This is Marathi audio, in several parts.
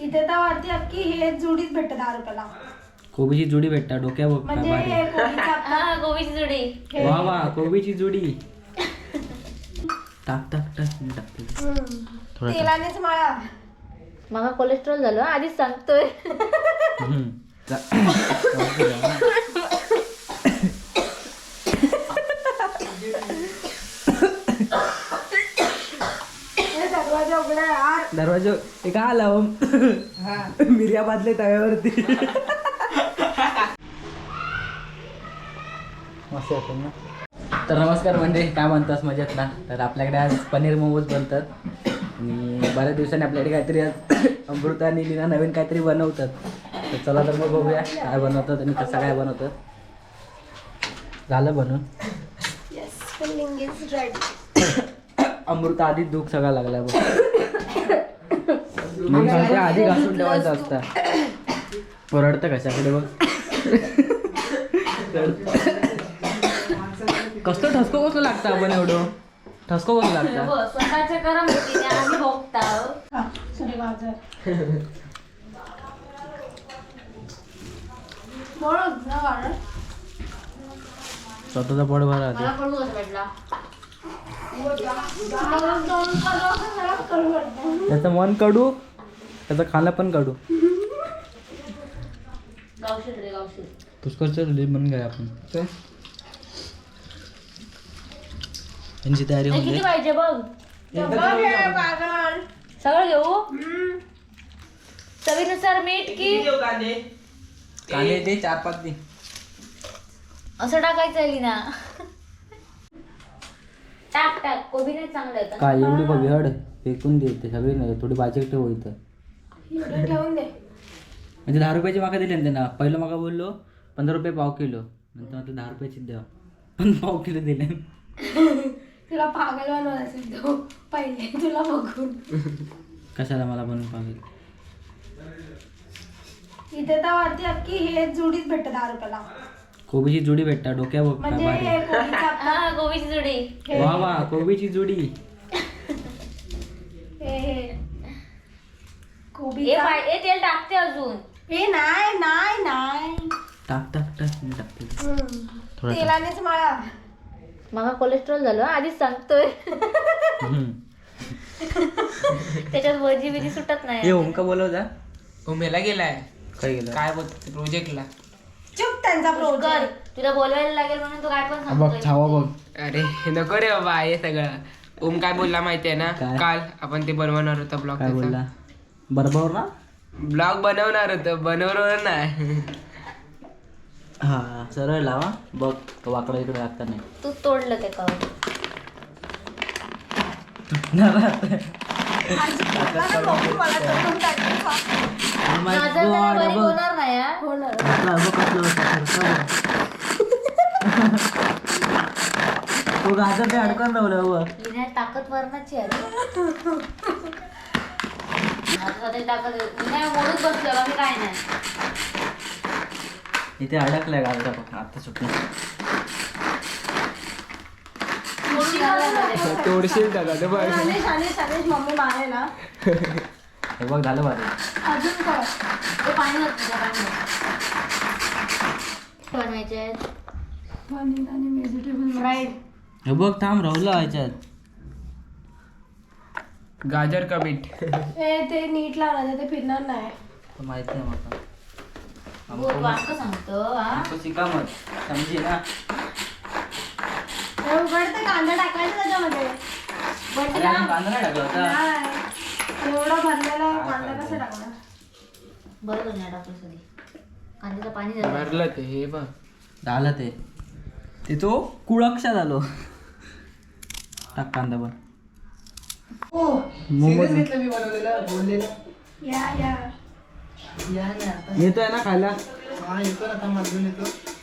इथे तर वरती अख्खी हे जुडीच भेटत दहा रुपयाला कोबीची जुडी भेटता डोक्या म्हणजे भारी. हे कोबीचा हा गोबीची जोडी हे- वा वा कोबीची जुडी टाक टाक टाक मी टाकते हम्म. थोडा टाक. तेलानेच मळा मला कोलेस्ट्रॉल झालं हा, आधीच सांगतोय हम्म. जा. हे दरवाजा उघडा आहे. आर. दरवाजा हे का आला ओम मिर्या बादले तव्यावरती. मस्त वाटेल ना? तर नमस्कार म्हणजे काय म्हणतास मजेत ना तर आपल्याकडे आज पनीर मोमोज बनतात. आणि बऱ्याच दिवसांनी आपल्याकडे काहीतरी आज अमृता आणि लीना नवीन काहीतरी बनवतात. तर चला तर मग बघूया काय बनवतात आणि कसं काय बनवतात. झालं बनवून. अमृता आधीच दुःख सगळा लागला बघ. मी सांगते आधी घासून ठेवायचं असतं. ओरडतं कशाकडे बघ. कसलं ठसको कसं लागतं आपण एवढं? ठसको कसं लागतं? स्वतःच्या आम्ही भोगता हा, गाजर. स्वतःचा पोट भरा त्याचं मन कडू त्याचं खाणं पण गावशील पुष्कळचं लिह म्हणून काय आपण. त्यांची तयारी होऊन किती. पाहिजे बघ. सगळं घेऊ? हम्म. चवीनुसार मीठ की कांदे? दे चार पाच दे. असं टाकायचं आहे ना टाक टाक. कोबी नाही चांगलं येतं काय एवढी बघ हड? फेकून दे ते सगळी नाही थोडी बाजूक ठेव इथं. एवढं ठेवून दे. म्हणजे दहा रुपयाची माका दिली ना त्यांना. पहिलं माका बोललो पंधरा रुपये पाव किलो. नंतर म्हटलं दहा रुपयाची द्या. पण पाव किलो दिले. तुला पागल असेल तो पहिले तुला बघून. कशाला मला बनवून पाहिजे इथे तर वरती अख्खी हे जुडीच भेटत दहा रुपयाला. कोबीची जुडी भेटता डोक्या म्हणजे भारी हे कोबीचा हा गोबीची जोडी. हे- वा वा कोबीची जुडी. हे हे. कोबीचा पाय- ए, तेल टाकते अजून. हे नाही नाही नाही. टाक टाक टाक मी टाकते. थोडा टाक. तेलानेच मळा. मला कोलेस्ट्रॉल झालं हा, आधीच सांगतोय. हम्म. त्याच्यात वजी बिजी सुटत नाही. ओमका बोलव जा उमेला गेलाय. काय गेलं? काय बोलतो प्रोजेक्टला त्यांचा कर. प्रोजेक्ट तुला बोलवायला लागेल म्हणून तू काय पण बघ सांगतोय. छावा बघ. अरे नको रे बाबा हे सगळं. ओम काय बोलला माहितीये ना? काय? काल आपण ते बनवणार होता ब्लॉग काय बोलला? बरोबर ना? ब्लॉग बनवणार होतं बनवणार नाही. हा सरळ लावा. बघ तो वाकडा इकडे लागता नाही. तू तोडलं ते कवर. Oh my नजर त्याला God, बरी. होणार नाही हा. होणार. कसला कसलं होतं. तो गाजर ते अडकून राहिलं बघ लिहिण्यात ताकद वरणाची आहे आता ते ताकद लिहिण्या मोडून बसलं बाकी काय नाही इथे अडकलाय गाजरा बघ आता सुटलं. तोडशील त्याला ते बघ मम्मी मारे ना हे बघ झालं भारी अजून कर ते पाणी बनवायचे आहेत पनीर आणि व्हेजिटेबल फ्राईड हे बघ थांब राहुला ह्याच्यात गाजर का बीट ए ते नीट लावणार ते फिरणार नाही. तो माहीत नाही मला बोल सांगतो हा? हमको शिका मत समजी ना. हे उघडते कांदा टाकायचा त्याच्यामध्ये. कांदा नाही टाकला होता. एवढा भरलेला कांदा कसा टाकणार? बरोबर नाही टाकलं सगळी. कांद्याचं पाणी झालं भरलं ते हे बघ. झालं ते. ते तो कुळक्षा झालो टाक कांदा पण. मोमोज. या या. येतोय ना खायला?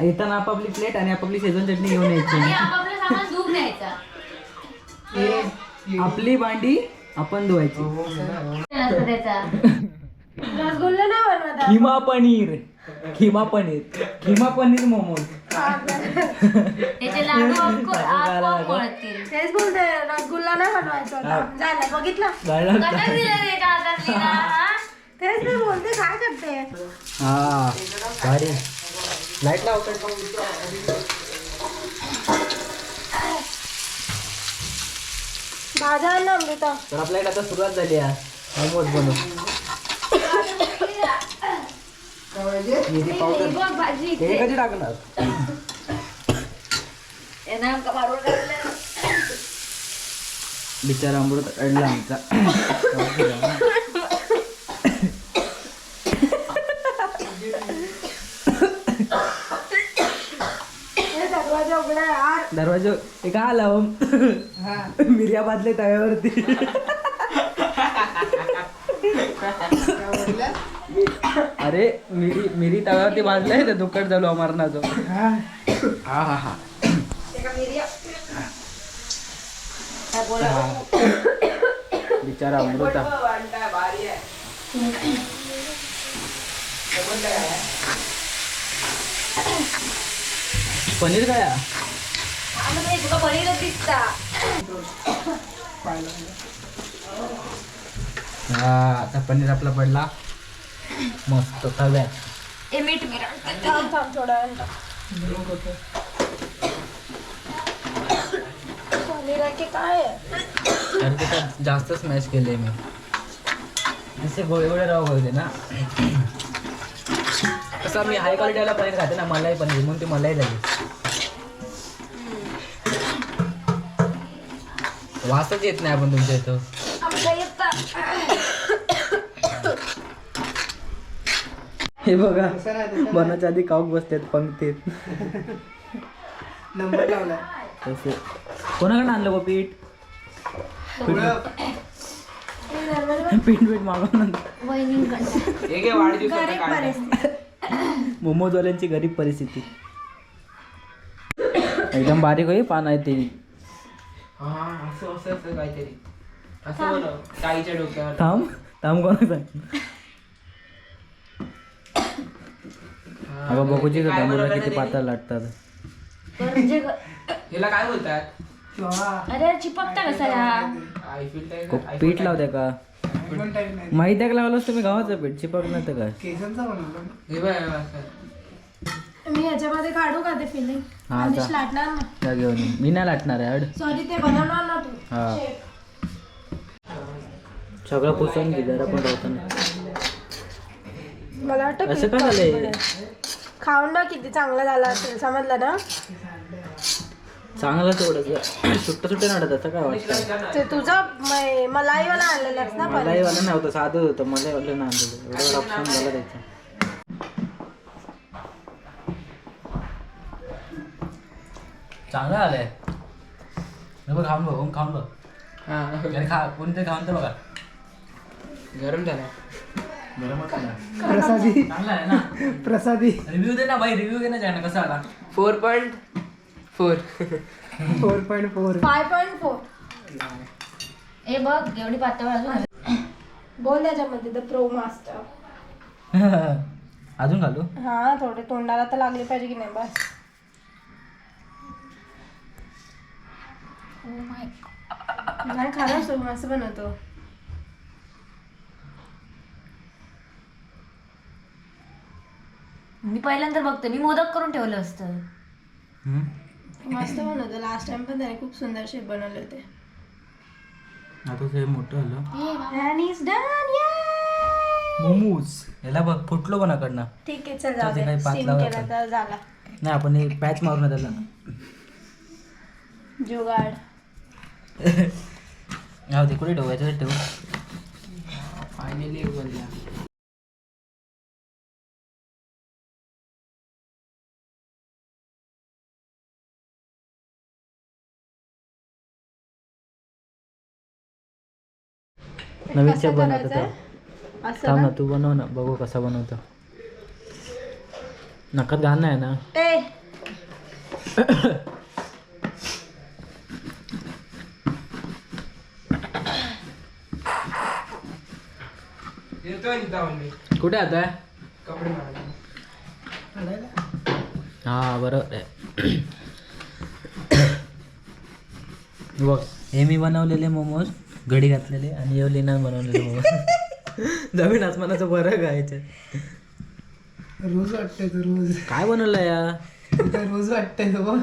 येताना आपापली प्लेट आणि आपापली शेजवान चटणी घेऊन यायची. आपापलं सामान आपली भांडी आपण धुवायची. त्याचा रसगुल्ला नाही बनवत पनीर. खिमा पनीर. खिमा पनीर मोमोज. त्याचे लाडू आपोआप आपोआप वळतील तेच बोलते रसगुल्ला नाही बनवायचा. होता. झालं बघितलं? झालं. कटक दिलं रे त्याच्या हातात तिला, हा? तेच ना हा भारी. लाइट लावतात भाजा आण ना अमृता. तर आपल्याकडे आता सुरुवात झाली आहे. मोमोज बनव. मिरी पावडर बघ भाजी हे कधी टाकणार बिचारा अमृत अडला आमचा हे दरवाजा उघडा यार दरवाजा हे का आला हो मिर्या बादले तव्यावरती अरे मिरी मिरी तव्यावरती भाजलाय तर दुकट झालो अमरनाथो. हा हा हा. बिचारा अमृता. पनीर काय पनीरच दिसता. हा आता पनीर आपला पडला. मस्त तव्या ए मीठ मीठ थांब थांब थोडा वेळ. पनीर आहे की काय आहे? तर त्याच्यात जास्त स्मॅश केले मी. असे गोळे गोळे राव होते ना. कसं मी हाय क्वालिटीवाला पनीर खाते ना मलाही पनीर म्हणून ते मलाही झाली. वासच येत नाही आपण तुमच्या इथं. आमच्या येतात हे बघा. बनाच्या आधी काऊक बसतात पंक्तीत. नंबर लावला. तसे. कोणाकडे आणलं गो पीठ? पीठ पीठ मागवून मोमोजवाल्यांची गरीब परिस्थिती. एकदम बारीक होई पान आहे ते हा असं असं असं काहीतरी. असं बोलव ताईच्या डोक्यावर. थांब थांब कोण सांग? हा, अगं बघूची बनवलं किती ते? पातळ लागतात ह्याला काय बोलतात? अरे चिपकता कसा या आयफिल टाईप को- पीठ लावते का? माहिती आहे का लावलंस तुम्ही गावाचं पीठ चिपक नाही तर काय. हे बघ, हे बघ, असं. मी ह्याच्यामध्ये काढू का ते फिलिंग हा, जा. लाटणार ना जा घेऊन ये. मी नाही लाटणार आहे अड सॉरी ते बनवणार ना तू. हा. सगळं पुसून घे जरा पण मला वाटतं असं का झालंय? खाऊन ना किती चांगलं झालं असेल समजलं ना? चांगलं तेवढं सुट्ट सुट्ट नडत असं काय वाटतं? ते तुझं मै- मलाईवाला आणलेलंस ना पण. मलाही वाला नव्हतं साधं होतं मला वाटलं ना आणलेलं. एवढं ऑप्शन झाला त्याचा. चांगलं आलंय. हे बघ खाऊन बघ ओम खाऊन बघ. हा. अरे खा कोणते खाऊन तर बघा. गरम झाला प्रसादी. चांगला आहे ना. प्रसादी. रिव्ह्यू दे ना भाई रिव्ह्यू दे ना कसा आला? Four point four. Four point four. Five point four. ए बघ एवढी पातळ अजून बोल त्याच्यामध्ये द प्रो मास्टर अजून घालू? हा थोडे तोंडाला तर लागले पाहिजे की नाही बस. नाही खरंच तो मस्त बनवतो. मी पहिल्यांदा बघते मी मोदक करून ठेवलं असतं. मस्त बनवतो. लास्ट टाइम पण त्याने खूप सुंदर शेप बनवले होते. आता ते मोठं झालं. And done, yay! मोमोज. याला बघ फुटलो पण कडनं ठीक आहे चल जाऊ काही दे स्टीम लावा केला तर झाला. नाही आपण एक पॅच मारून त्याला जुगाड. हा ते कुठे ठेवू? याच्यात ठेवू. फायनली बोलला नवीन शेप बनवतो असं थांब ना? तू बनव ना. बघू कसा बनवतो. नकात घाल नाही ना? कुठे आता? आहे हा बरोबर आहे. बघ हे मी बनवलेले मोमोज. घडी घातलेले आणि येवलीनं बनवलेले मोमोज जमीन आसमानाचं फरक आहे याच्यात रोज वाटतंय तो रोज. काय बनवलं या? रोज वाटतंय तो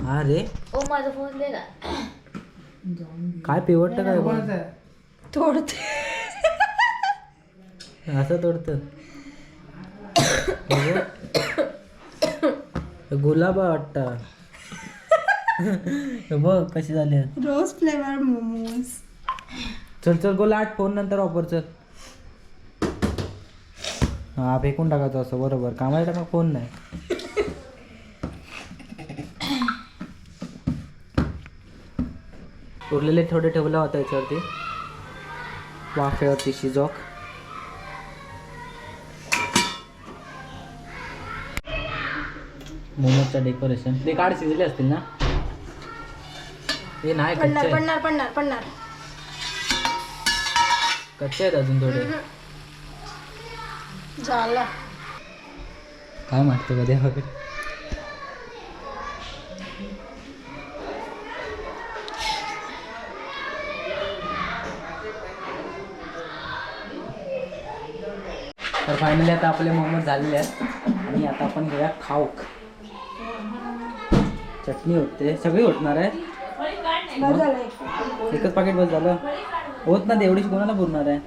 हा रे. ओ माझा फोन दे ना. काय पिवटतं काय? तोडते असं तोडतं. गुलाब वाटत. बघ कशी झाली. Rose flavour momos. चल चल गोला आठ फोन नंतर वापर चल. हा फेकून टाकायचं असं बरोबर. कामाला टाका फोन नाही. उरलेले थोडे ठेवला होता याच्यावरती. वाफेवरती शिजोक मोमोजचं डेकोरेशन ते काढ शिजले असतील ना? ते नाही पडणार. पडणार पडणार पडणार. कच्चे आहेत अजून थोडे. झाला. काय मागतो कधी वगैरे तर फायनली आता आपले मोमोज झालेले आहेत. आणि आता आपण घेऊया खाऊक. चटणी होते. सगळी होतणार आहे. एकच पाकिट बस झालं. होत ना तेवढीच कोणाला पुरणार आहे?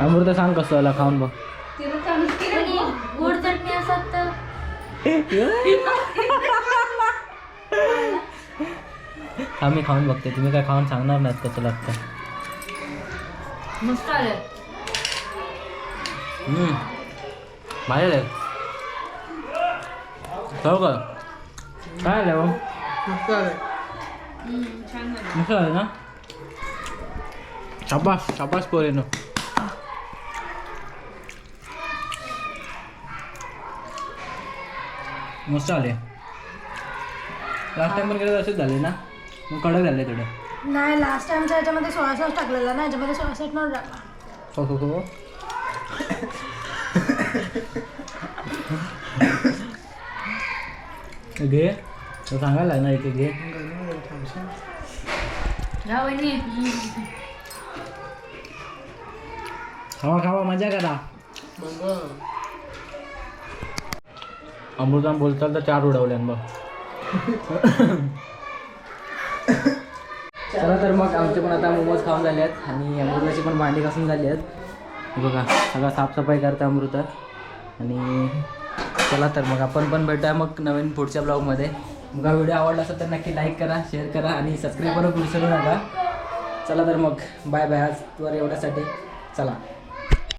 अमृता सांग कसं आला खाऊन बघ. आणि गोड चटणी असत तर हा मी खाऊन बघते तुम्ही काय खाऊन सांगणार नाहीत कसं लागतं मस्त आलं आहे. हो का? काय आलं हो? मस्त आलंय. मस्त आहे ना शाबास शाबास पोरेनो मस्त आले लास्ट टाइम पण केलं असेच झाले ना मग कडक झाले थोडे नाही लास्ट टाइमच्या याच्यामध्ये सोळा सॉस टाकलेला ना याच्यामध्ये सोळा सॉस नव्हता टाकला हो हो हो घे सांगायला ना इथे घे या वहिनी खावा खावा मजा करा. अमृतान बोलताल तर चार उडवल्यान बघ. चला तर मग आमचे पण आता मोमोज खाऊन झाले आहेत आणि अमृताची पण भांडी घासून झाली आहेत हे बघा सगळं साफसफाई करते अमृता. आणि चला तर मग आपण पण भेटूया मग नवीन पुढच्या ब्लॉगमध्ये मग हा व्हिडिओ आवडला असेल तर नक्की लाईक करा शेअर करा आणि सबस्क्राईब करा विसरू नका चला तर मग बाय बाय आज आजवर एवढ्यासाठी. चला.